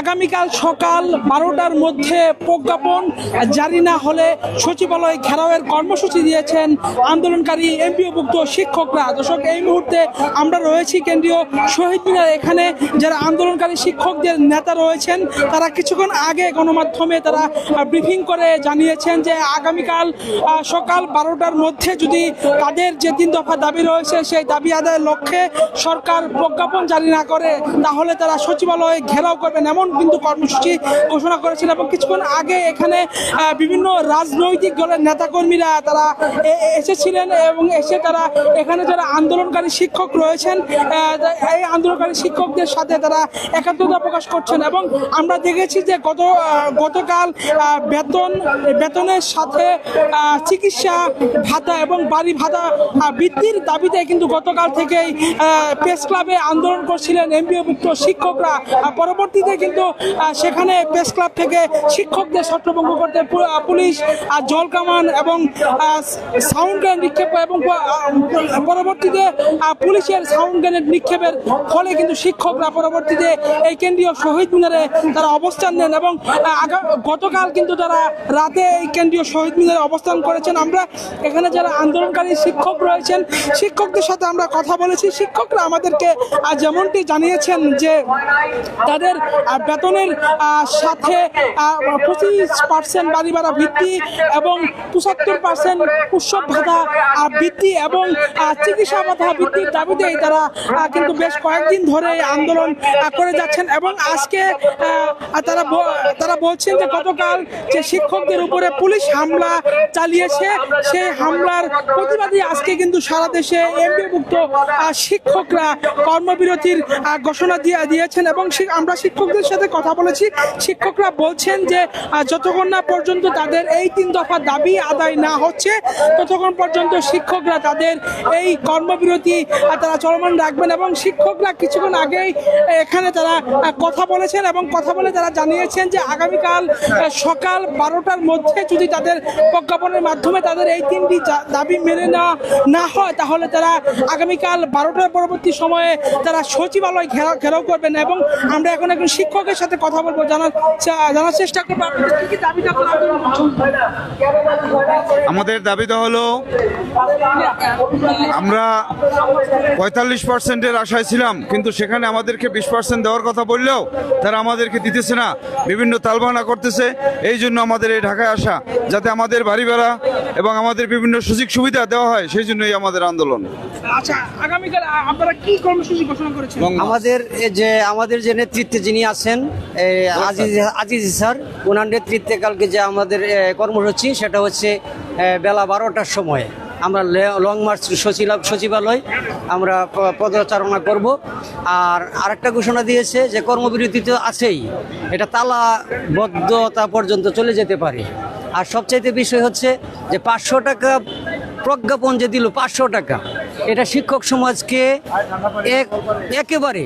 আগামীকাল সকাল বারোটার মধ্যে প্রজ্ঞাপন। জারি না হলে সচিবালয় ঘেরাওয়ের কর্মসূচি দিয়েছেন আন্দোলনকারী এমপিওভুক্ত শিক্ষকরা। দর্শক, এই মুহূর্তে আমরা রয়েছি কেন্দ্রীয় শহীদ মিনার। এখানে যারা আন্দোলনকারী শিক্ষকদের নেতা রয়েছেন, তারা কিছুক্ষণ আগে গণমাধ্যমে তারা ব্রিফিং করে জানিয়েছেন যে আগামীকাল সকাল বারোটার মধ্যে যদি তাদের যে তিন দফা দাবি রয়েছে, সেই দাবি আদায়ের লক্ষ্যে সরকার প্রজ্ঞাপন জারি না করে, তাহলে তারা সচিবালয়ে ঘেরাও করবেন এমন কিন্তু কর্মসূচি ঘোষণা করেছিল এবং কিছুক্ষণ আগে এখানে বিভিন্ন রাজনৈতিক দলের নেতাকর্মীরা তারা এসেছিলেন এবং এসে তারা এখানে যারা আন্দোলনকারী শিক্ষক রয়েছেন এই আন্দোলনকারী শিক্ষকদের সাথে তারা একাত্মতা প্রকাশ করছেন এবং আমরা দেখেছি যে গত গতকাল বেতন, বেতনের সাথে চিকিৎসা ভাতা এবং বাড়ি ভাতা বৃদ্ধির দাবিতে কিন্তু গতকাল থেকেই প্রেস ক্লাবে আন্দোলন করছিলেন এমপিওভুক্ত শিক্ষকরা। পরবর্তীতে কিন্তু আহ, সেখানে প্রেস ক্লাব থেকে শিক্ষকদের ছত্রভঙ্গ করতে পুলিশ জল কামান এবং সাউন্ড গ্রেনেড নিক্ষেপ এবং পরবর্তীতে পুলিশের সাউন্ড গ্রেনেড নিক্ষেপের ফলে কিন্তু শিক্ষকরা পরবর্তীতে এই কেন্দ্রীয় শহীদ মিনারে তারা অবস্থান নেন এবং গতকাল কিন্তু তারা রাতে এই কেন্দ্রীয় শহীদ মিনারে অবস্থান করেছেন। আমরা এখানে যারা আন্দোলনকারী শিক্ষক রয়েছেন শিক্ষকদের সাথে আমরা কথা বলেছি। শিক্ষকরা আমাদেরকে যেমনটি জানিয়েছেন যে তাদের বেতনের সাথে পঁচিশ পার্সেন্ট বাড়ি ভাড়া বৃদ্ধি এবং পঁচাত্তর পার্সেন্ট উৎসব ভাতা বৃদ্ধি এবং চিকিৎসা ভাতা বৃদ্ধির দাবিতে তারা কিন্তু বেশ কয়েকদিন ধরে আন্দোলন করে যাচ্ছেন এবং আজকে তারা তারা বলছেন যে গতকাল যে শিক্ষকদের উপরে পুলিশ হামলা চালিয়েছে সেই হামলার প্রতিবাদে আজকে কিন্তু সারা দেশে এমপিভুক্ত শিক্ষকরা কর্মবিরতির ঘোষণা দিয়ে, দিয়েছেন এবং আমরা শিক্ষকদের সাথে কথা বলেছি। শিক্ষকরা বলছেন যে যতক্ষণ না পর্যন্ত তাদের এই তিন দফা দাবি আদায় না হচ্ছে, ততক্ষণ পর্যন্ত শিক্ষকরা তাদের এই কর্মবিরতি তারা চলমান রাখবেন এবং শিক্ষকরা কিছুক্ষণ আগেই এখানে তারা কথা বলেছেন এবং কথা বলে তারা জানিয়েছেন যে, আগামীকাল সকাল বারোটার মধ্যে যদি তাদের প্রজ্ঞাপনের মাধ্যমে তাদের এই তিনটি দাবি মেনে নেওয়া না হয়, তাহলে তারা আগামীকাল বারোটার পরবর্তী সময়ে তারা সচিবালয় ঘেরাও ঘেরাও করবেন এবং আমরা এখন একজন শিক্ষকের সাথে কথা বলব, জানার জানার চেষ্টা করব। কি দাবি? আমাদের দাবিটা হলো, আমরা পঁয়তাল্লিশ পার্সেন্টের আশায় ছিলাম, কিন্তু সেখানে আমাদেরকে বিশ পার্সেন্ট দেওয়ার কথা বললেও তারা আমাদেরকে দিতেছে না, বিভিন্ন তালবাহানা করতেছে। এই জন্য আমাদের এই ঢাকায় আসা, যাতে আমাদের বাড়ি ভাড়া এবং আমাদের বিভিন্ন সুযোগ সুবিধা দেওয়া হয়, সেই জন্যই আমাদের আন্দোলন। আচ্ছা আগামীকাল আপনারা কি কর্মসূচি ঘোষণা করেছেন? আমাদের যে আমাদের যে নেতৃত্বে যিনি আছেন আজিজ আজিজ স্যার ওনার নেতৃত্বে কালকে যে আমাদের কর্মসূচি সেটা হচ্ছে বেলা বারোটার সময়। আমরা লে- লং মার্চ সচিবালয় আমরা পদচারণা করব। আর আরেকটা ঘোষণা দিয়েছে যে কর্মবিরতি তো আছেই। এটা তালাবদ্ধতা পর্যন্ত চলে যেতে পারে। আর সবচাইতে বিষয় হচ্ছে যে পাঁচশো টাকা প্রজ্ঞাপন যে দিল পাঁচশো টাকা। এটা শিক্ষক সমাজকে এক একেবারে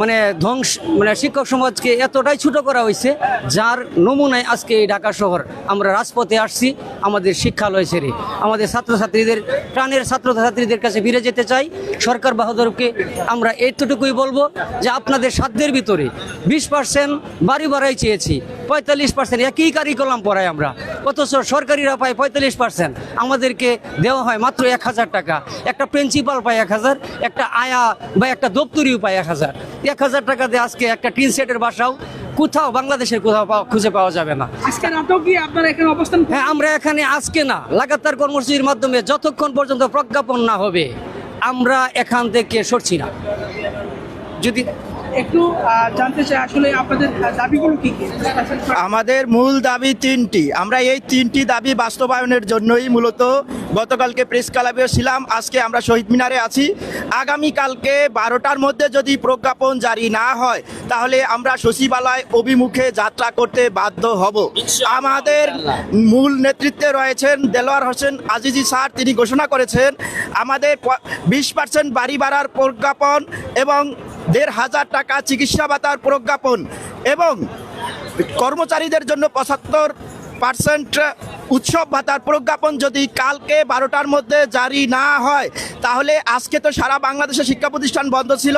মানে ধ্বংস মানে শিক্ষক সমাজকে এতটাই ছোট করা হয়েছে, যার নমুনায় আজকে এই ঢাকা শহর আমরা রাজপথে আসছি, আমাদের শিক্ষালয় ছেড়ে। আমাদের ছাত্রছাত্রীদের, প্রাণের ছাত্রছাত্রীদের কাছে ফিরে যেতে চাই। সরকার বাহাদুরকে আমরা এইটুকুই বলব যে আপনাদের সাধ্যের ভিতরে বিশ পার্সেন্ট বাড়ি বাড়াই চেয়েছি, পঁয়তাল্লিশ পার্সেন্ট একই কারিকুলাম পড়াই আমরা। অথচ সরকারিরা পায় পঁয়তাল্লিশ পার্সেন্ট আমাদেরকে দেওয়া হয় মাত্র এক হাজার টাকা। একটা প্রিন্সিপাল পায় এক হাজার, একটা আয়া বা একটা দপ্তরিও পায় এক হাজার। এক হাজার টাকা দিয়ে আজকে একটা টিন সেটের বাসাও কোথাও বাংলাদেশের কোথাও খুঁজে পাওয়া যাবে না। আজকে রাতেও কি আপনারা এখানে অবস্থান হ্যাঁ আমরা এখানে আজকে না লাগাতার কর্মসূচির মাধ্যমে যতক্ষণ পর্যন্ত প্রজ্ঞাপন না হবে আমরা এখান থেকে সরছি না। যদি একটু জানতে চাই আসলে আপনাদের দাবিগুলো কি কি? আমাদের মূল দাবি তিনটি। আমরা এই তিনটি দাবি বাস্তবায়নের জন্যই মূলত গতকালকে প্রেস ক্লাবে ছিলাম আজকে আমরা শহীদ মিনারে আছি। আগামীকালকে বারোটার মধ্যে যদি প্রজ্ঞাপন জারি না হয় তাহলে আমরা সচিবালয় অভিমুখে যাত্রা করতে বাধ্য হব। আমাদের মূল নেতৃত্বে রয়েছেন দেলোয়ার হোসেন আজিজি স্যার তিনি ঘোষণা করেছেন আমাদের বিশ পার্সেন্ট বাড়ি বাড়ার প্রজ্ঞাপন এবং দেড় হাজার টাকা চিকিৎসা ভাতার প্রজ্ঞাপন এবং কর্মচারীদের জন্য পঁচাত্তর পার্সেন্ট উৎসব ভাতার প্রজ্ঞাপন যদি কালকে বারোটার মধ্যে জারি না হয় তাহলে আজকে তো সারা বাংলাদেশে শিক্ষা প্রতিষ্ঠান বন্ধ ছিল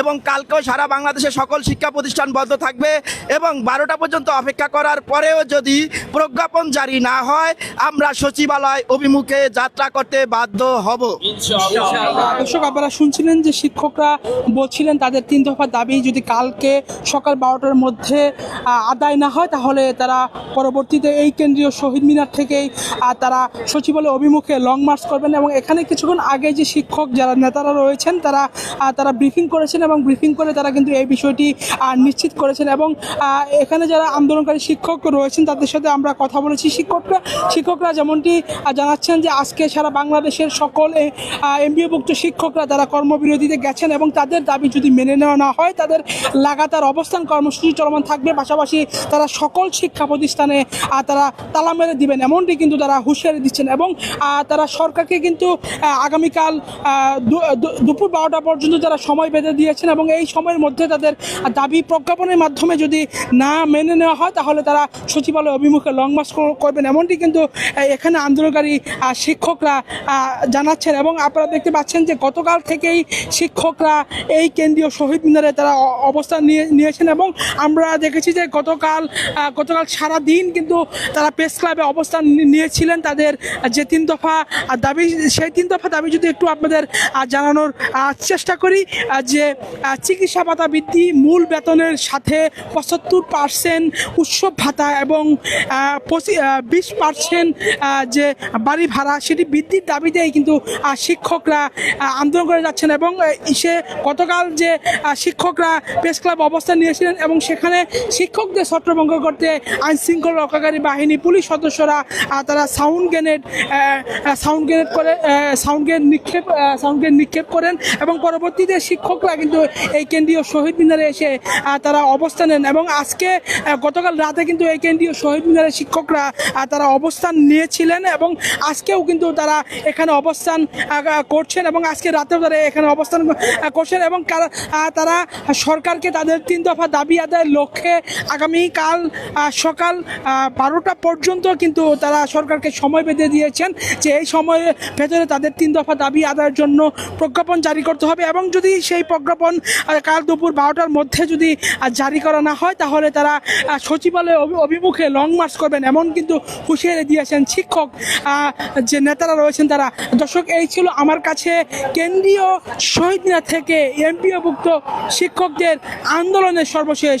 এবং কালকেও সারা বাংলাদেশে সকল শিক্ষা প্রতিষ্ঠান বন্ধ থাকবে এবং বারোটা পর্যন্ত অপেক্ষা করার পরেও যদি প্রজ্ঞাপন জারি না হয় আমরা সচিবালয় অভিমুখে যাত্রা করতে বাধ্য হব। দর্শক আপনারা শুনছিলেন যে শিক্ষকরা বলছিলেন তাদের তিন দফা দাবি যদি কালকে সকাল বারোটার মধ্যে আদায় না হয় তাহলে তারা পরবর্তীতে এই কেন্দ্রীয় শহীদ মিনার থেকেই তারা সচিবালয় অভিমুখে লং মার্চ করবেন এবং এখানে কিছুক্ষণ আগে যে শিক্ষক যারা নেতারা রয়েছেন, তারা তারা ব্রিফিং করেছেন এবং ব্রিফিং করে তারা কিন্তু এই বিষয়টি নিশ্চিত করেছেন এবং এখানে যারা আন্দোলনকারী শিক্ষক রয়েছেন, তাদের সাথে আমরা কথা বলেছি। শিক্ষকরা শিক্ষকরা যেমনটি জানাচ্ছেন যে আজকে সারা বাংলাদেশের সকল এমবিওভুক্ত শিক্ষকরা তারা কর্মবিরতিতে গেছেন এবং তাদের দাবি যদি মেনে নেওয়া না হয়, তাদের লাগাতার অবস্থান কর্মসূচি চলমান থাকবে। পাশাপাশি তারা সকল শিক্ষা প্রতিষ্ঠানে তারা তালা মেরে দিবেন, এমনটি কিন্তু তারা হুঁশিয়ারি দিচ্ছেন এবং তারা সরকারকে কিন্তু আগামীকাল দু- দুপুর বারোটা পর্যন্ত তারা সময় বেঁধে দিয়েছেন এবং এই সময়ের মধ্যে তাদের দাবি প্রজ্ঞাপনের মাধ্যমে যদি না মেনে নেওয়া হয়, তাহলে তারা সচিবালয় অভিমুখে লং মার্চ করবেন। এমনটি কিন্তু এখানে আন্দোলনকারী শিক্ষকরা জানাচ্ছেন এবং আপনারা দেখতে পাচ্ছেন যে গতকাল থেকেই শিক্ষকরা এই কেন্দ্রীয় শহীদ মিনারে তারা অবস্থান নিয়ে, নিয়েছেন এবং আমরা দেখেছি যে গতকাল গতকাল সারা দিন কিন্তু তারা প্রেস ক্লাবে অবস্থান নিয়েছিলেন। তাদের যে তিন দফা দাবি, সেই তিন দফা দাবি যদি একটু আপনাদের জানানোর চেষ্টা করি যে চিকিৎসা ভাতা বৃদ্ধি মূল বেতনের সাথে পঁচাত্তর পার্সেন্ট উৎসব ভাতা এবং বিশ পার্সেন্ট যে বাড়ি ভাড়া, সেটি বৃদ্ধির দাবিতেই কিন্তু শিক্ষকরা আন্দোলন করে যাচ্ছেন এবং সে গতকাল যে শিক্ষকরা প্রেস ক্লাব অবস্থান নিয়েছিলেন এবং সেখানে শিক্ষকদের ছত্রভঙ্গ করতে আইন শৃঙ্খলা রক্ষাকারী বাহিনী, পুলিশ সদস্যরা তারা সাউন্ড গ্রেনেড সাউন্ড গ্রেনেড করে সাউন্ড গ্রেনেড নিক্ষেপ সাউন্ড গ্রেনেড নিক্ষেপ করেন এবং পরবর্তীতে শিক্ষকরা কিন্তু এই কেন্দ্রীয় শহীদ মিনারে এসে তারা অবস্থান নেন এবং আজকে গতকাল রাতে কিন্তু এই কেন্দ্রীয় শহীদ মিনারে শিক্ষকরা তারা অবস্থান নিয়েছিলেন এবং আজকেও কিন্তু তারা এখানে অবস্থান করছেন এবং আজকে রাতেও তারা এখানে অবস্থান করছেন এবং তারা সরকারকে তাদের তিন দফা দাবি আদায়ের লক্ষ্যে আগামীকাল সকাল বারোটা পর্যন্ত কিন্তু তারা সরকারকে সময় বেঁধে দিয়েছেন যে এই সময়ের ভেতরে তাদের তিন দফা দাবি দাবি আদায়ের জন্য প্রজ্ঞাপন জারি করতে হবে এবং যদি সেই প্রজ্ঞাপন কাল দুপুর বারোটার মধ্যে যদি জারি করা না হয়, তাহলে তারা সচিবালয় অভিমুখে লং মার্চ করবেন এমন কিন্তু হুঁশিয়ারি দিয়েছেন শিক্ষক যে নেতারা রয়েছেন তারা দর্শক, এই ছিল আমার কাছে কেন্দ্রীয় শহীদ মিনার থেকে এমপিওভুক্ত শিক্ষকদের আন্দোলনের সর্বশেষ